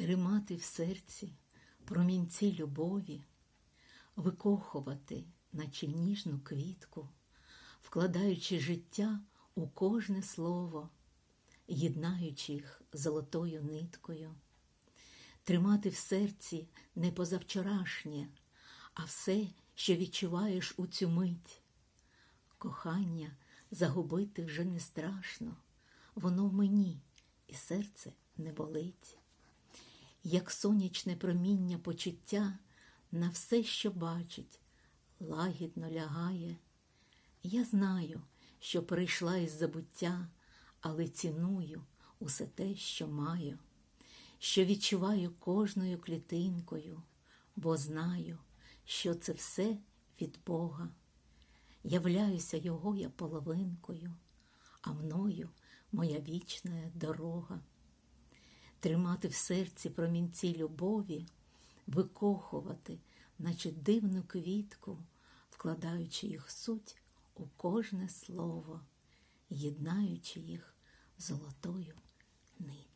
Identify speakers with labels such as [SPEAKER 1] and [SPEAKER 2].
[SPEAKER 1] тримати в серці промінці любові, викохувати, наче ніжну квітку, вкладаючи життя у кожне слово, єднаючи їх золотою ниткою, тримати в серці не позавчорашнє, а все, що відчуваєш у цю мить. Кохання загубити вже не страшно, воно в мені, і серце не болить. Як сонячне проміння почуття на все, що бачить, лагідно лягає. Я знаю, що прийшла із забуття, але ціную усе те, що маю, що відчуваю кожною клітинкою, бо знаю, що це все від Бога. Являюся його я половинкою, а мною моя вічна дорога. Тримати в серці промінці любові, викохувати, наче дивну квітку, вкладаючи їх суть у кожне слово, єднаючи їх золотою ниткою.